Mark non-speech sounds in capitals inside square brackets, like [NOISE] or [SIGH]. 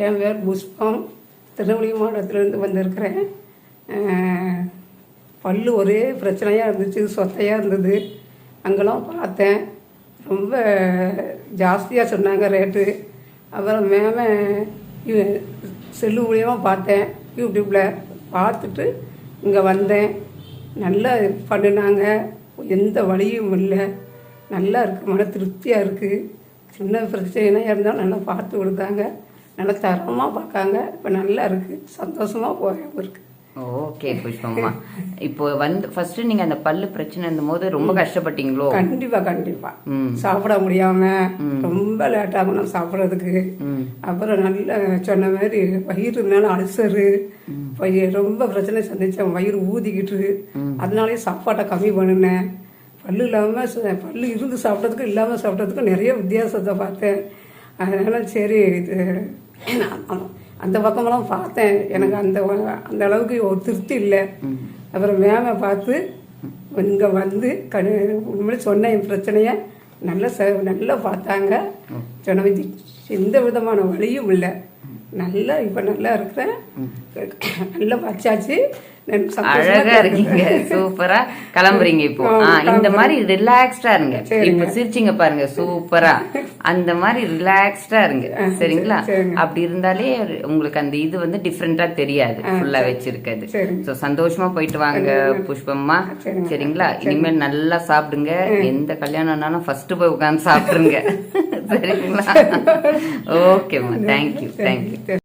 என் பேர் புஷ்பம். திருநெல்வேலி மாவட்டத்திலேருந்து வந்திருக்கிறேன். பல் பல்லு ஒரே பிரச்சனையாக இருந்துச்சு சொத்தையாக இருந்தது. அங்கெல்லாம் பார்த்தேன். ரொம்ப ஜாஸ்தியாக சொன்னாங்க ரேட்டு. அப்புறம் மேம செல்லு மூலியமாக பார்த்தேன். யூடியூப்பில் பார்த்துட்டு இங்கே வந்தேன். நல்லா பண்ணினாங்க. எந்த வழியும் இல்லை. நல்லா இருக்குது மன திருப்தியாக இருக்குது சின்ன பிரச்சனைனா இருந்தாலும் நல்லா பார்த்து கொடுத்தாங்க. நல்லா தரமாக பார்க்காங்க. இப்போ நல்லா இருக்குது சந்தோஷமாக போக இருக்கு. ஓகே புஷ்பம்மா. இப்போ வந்து ஃபர்ஸ்ட் நீங்க அந்த பல்லு பிரச்சனை இருந்த போது ரொம்ப கஷ்டப்பட்டீங்களோ? கண்டிப்பாக ம். சாப்பிட முடியாம ரொம்ப லேட் ஆகணும் சாப்பிட்றதுக்கு. அப்புறம் நல்ல சொன்ன மாதிரி வயிறு மேலே அல்சரு. ரொம்ப பிரச்சனை சந்திச்சேன். வயிறு ஊதிக்கிட்டு. அதனாலே சாப்பாட்டை கம்மி பண்ணினேன். பல்லு இல்லாமல் ச- பல்லு இருந்து சாப்பிட்றதுக்கும் இல்லாமல் சாப்பிட்றதுக்கும் நிறைய வித்தியாசத்தை பார்த்தேன். அதனால சரி இது அந்த பக்கமெல்லாம் பார்த்தேன். எனக்கு அந்த அந்த அளவுக்கு ஒரு திருப்தி இல்லை. அப்புறம் மேமை பார்த்து இங்கே வந்து கண் உண்மையிலே சொன்ன என் பிரச்சனையை நல்லா ச நல்லா பார்த்தாங்க. சொன்ன எந்த விதமான வழியும் இல்லை. நல்லா இப்போ நல்லா இருக்கிறேன். நல்லா வச்சாச்சு சந்தோஷமா அழகா இருக்கீங்க. சூப்பரா. கிளம்புறீங்க இப்போ. இந்த மாதிரி ரிலாக்ஸ்டா இருங்க. இப்ப சிரிச்சிங்க பாருங்க. சூப்பரா. அந்த மாதிரி ரிலாக்ஸ்டா இருங்க. சரிங்களா? அப்படி இருந்தாலே உங்களுக்கு அந்த இது வந்து டிஃப்ரெண்டா தெரியாது. ஃபுல்லா வச்சிருக்கிறது. சோ சந்தோஷமா போயிட்டு வாங்க புஷ்பம்மா. சரிங்களா? இனிமேல் நல்லா சாப்பிடுங்க. எந்த கல்யாணம்னாலும் ஃபர்ஸ்ட் போய் உட்கார்ந்து சாப்பிடுங்க. [LAUGHS] சரிங்களா? ஓகேம்மா தேங்க்யூ தேங்க்யூ